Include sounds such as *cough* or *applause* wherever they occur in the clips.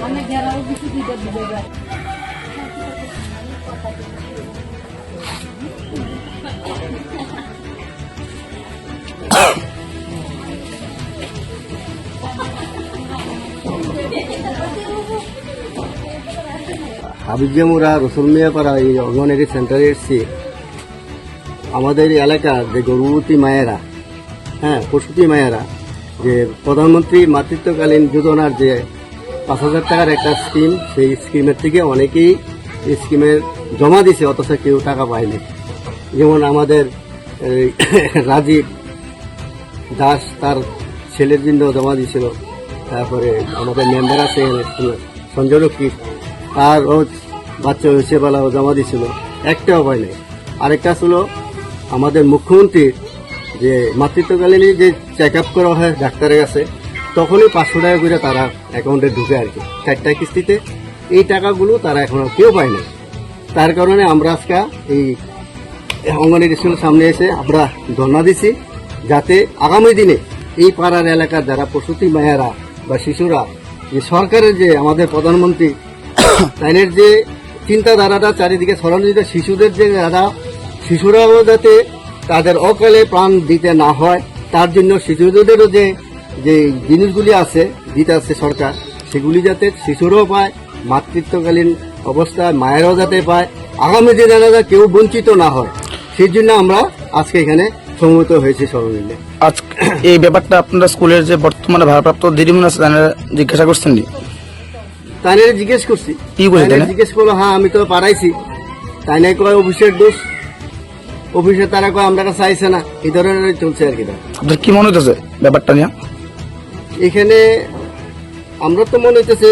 মানে ঘেরাও কিছু দিতে দিতে যায় হাবিজামুরা রসুল মিয়াপাড়া এই অঙ্গনওয়াড়ি সেন্টারে এসেছি আমাদের এই এলাকার যে গর্ভবতী মায়েরা হ্যাঁ প্রসূতি মায়েরা যে প্রধানমন্ত্রী মাতৃত্বকালীন যোজনার যে পাঁচ হাজার টাকার একটা স্কিম সেই স্কিমের থেকে অনেকেই এই স্কিমের জমা দিছে, অথচ কেউ টাকা পায়নি। যেমন আমাদের *coughs* রাজীব দাস তার ছেলের জন্য জমা দিয়েছিল তারপরে আমাদের মেম্বার আছে সঞ্জয় রক্ষী, তার ও বাচ্চা হয়েছে বেলা জমা দিয়েছিল একটাও পায়নি। আরেকটা ছিল আমাদের মুখ্যমন্ত্রীর যে মাতৃত্বকালীন যে চেক আপ করা হয়, ডাক্তারের কাছে, তখনই পাঁচশো টাকা করে তারা অ্যাকাউন্টে ঢুকে আর কি। চারটা কিস্তিতে এই টাকাগুলো তারা এখনও কেউ পায় না তার কারণে আমরা আজকে এই অঙ্গনের স্কুলের সামনে এসে আমরা ধর্ণা দিছি, যাতে আগামী দিনে এই পাড়ার এলাকার যারা প্রসূতি মায়েরা বা শিশুরা, যে সরকারের যে আমাদের প্রধানমন্ত্রী তাদের যে চিন্তাধারাটা, চারিদিকে ছড়ানো যেটা শিশুদের যে যারা, শিশুরাও যাতে তাদের অকালে প্রাণ দিতে না হয় তার জন্য শিশুদেরও যে যে জিনিসগুলি আছে দিতে আছে সরকার সেগুলি যাতে শিশুরাও পায় মাতৃত্বকালীন অবস্থায় মায়েরাও যাতে পায় আগামী দিনে যাতে কেউ বঞ্চিত না হয় সেই জন্য আমরা আজকে এখানে সমবেত হয়েছি সবাই মিলে। আজ এই ব্যাপারটা আপনারা স্কুলের যে বর্তমানে ভারপ্রাপ্ত দিদিমন আছে তারা জিজ্ঞাসা করছেন নি? তাইনে জিজ্ঞেস করছি। কি বলে? জিজ্ঞেস করল হ্যাঁ আমি তো পারাইছি তাই নাই কয় অফিসের দোষ। অফিসে তারা কয় আমরা চাইছে না। এই ধরনের চলছে আর কি। আপনার কি মনে হইতেছে ব্যাপারটা নিয়ে? এখানে আমরা তো মনে হইতেছে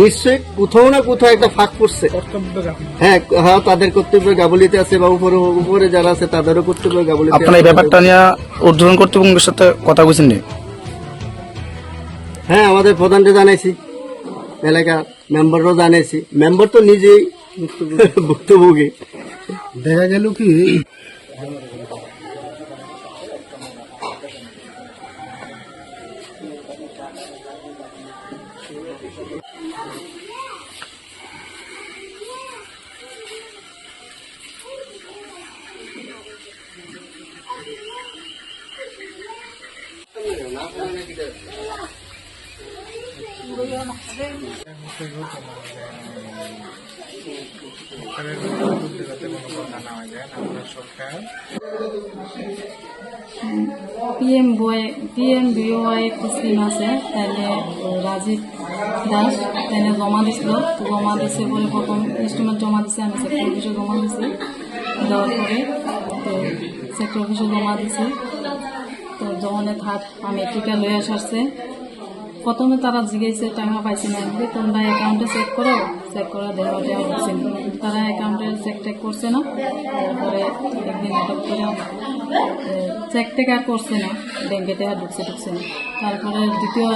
নিশ্চয়ই কোথাও না কোথাও একটা ফাঁক পড়ছে। হ্যাঁ হ্যাঁ তাদের কর্তব্য গাবলিতে আছে বা উপরে উপরে যারা আছে তাদেরও কর্তব্য গাবলিতে আপনারা এই ব্যাপারটা নিয়ে ঊর্ধ্বতন কর্তৃপক্ষের সাথে কথা বলছেন হ্যাঁ আমাদের প্রধানকে জানাইছি এলাকা মেম্বারও জানাইছি। মেম্বার তো নিজেই ভুক্তভোগী। দেখা গেল কি পিএম বয় পিএম বিওয়াই একটা স্কিম আছে, তাহলে রাজীব দাস, তাহলে জমা দিছিল, জমা দিছে পরে প্রথম ইনস্ট্রুমেন্ট জমা দিছে, আমি সেক্টর অফিসে জমা দিছি, দেওয়ার তো সেক্টর অফিসে জমা দিছি। তো যখনে থাক আমি টিকা লই আসারছে প্রথমে তারা জিজ্ঞাসা টাকা পাইছি না। তোমরা অ্যাকাউন্টে চেক করো চেক করে দেওয়া দেওয়া হচ্ছে। তারা অ্যাকাউন্টে চেক টেক করছে না। তারপরে একদিন হঠাৎ করে চেক টেক আর করছে না। ব্যাংকে টাকা ঢুকছে ঢুকছে না। তারপরে দ্বিতীয়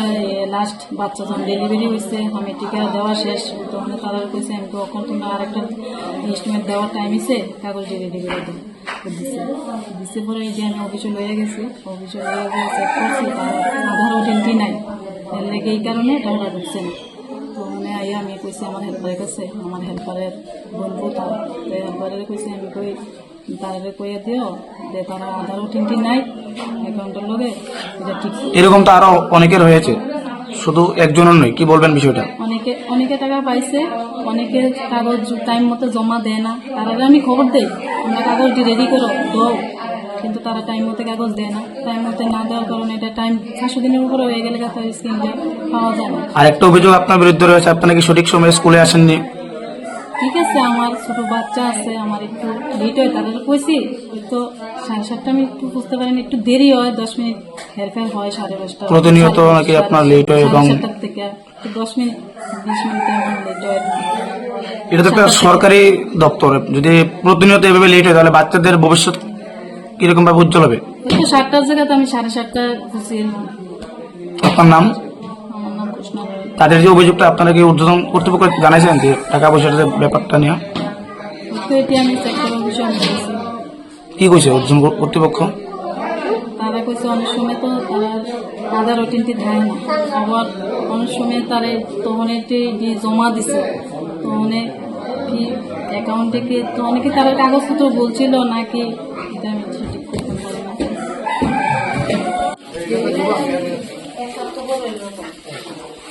লাস্ট বাচ্চা যখন ডেলিভারি হয়েছে, আমি টিকা দেওয়া শেষ। তখন তারা কইছে আমি তখন তোমরা আরেকটা ইনস্ট্রুমেন্ট দেওয়ার টাইম এসে কাগজ ডেলিভারি দেবো দিছে দিছে এই আমি অফিসে লয়ে গেছি অফিসে লয়ে গিয়ে আধার নাই। লেগে এই কারণে টাকা ঢুকছে না। তো মানে আইয়া আমি কইছি, আমার হেল্পারের কাছে আমার হেল্পারের বন্ধু তার হেল্পারের কইছি, আমি কই তারে কইয়া দিও যে তারা আধার নাই অ্যাকাউন্টের লগে ঠিক এরকম তো আরও অনেকের হয়েছে। শুধু একজনের নয় কি বলবেন বিষয়টা? অনেকে অনেকে টাকা পাইছে অনেকে কাগজ টাইম মতো জমা দেয় না। তারা আমি খবর দেই আমরা কাগজটি রেডি করো দাও। কিন্তু তারা টাইম মতো কাগজ দেয় না। টাইম মতো না দেওয়ার কারণে এটা টাইম চারশো দিনের উপরে হয়ে গেলে স্কিমটা পাওয়া যায় না। আর একটা অভিযোগ আপনার বিরুদ্ধে রয়েছে আপনি নাকি সঠিক সময়ে স্কুলে আসেননি? ঠিক আছে আমার ছোট বাচ্চা আছে আমার একটু লেট হয় তাদের কইছি তো সাড়ে সাতটা আমি একটু বুঝতে পারেন একটু দেরি হয় দশ মিনিট হেরফের হয় সাড়ে দশটা। প্রতিনিয়ত নাকি আপনার লেট হয় এবং- সাতটার থেকে দশ মিনিট বিশ মিনিট এমন লেট হয়। এটা তো একটা সরকারি দপ্তর যদি প্রতিনিয়ত এভাবে লেট হয় তাহলে বাচ্চাদের ভবিষ্যৎ কীরকম ভাবে উজ্জ্বল হবে? তো সাতটার জায়গাতে আমি সাড়ে সাতটা আপনার নাম? তাদের যে অভিযোগটা আপনারা কি ঊর্ধ্বতন কর্তৃপক্ষ জানাইছেন যে টাকা পয়সার যে ব্যাপারটা নিয়ে? কি কইছে ঊর্ধ্বতন কর্তৃপক্ষ? তারা কইছে অনেক সময় তো তারা আধার ওটিনটি দেয় না। আবার অনেক সময় তারা তহনেটি জমা দিছে। তহনে কি অ্যাকাউন্টে কি তো অনেকে তারা কাগজপত্র বলছিল নাকি আমি ঠিক করতে পারি না।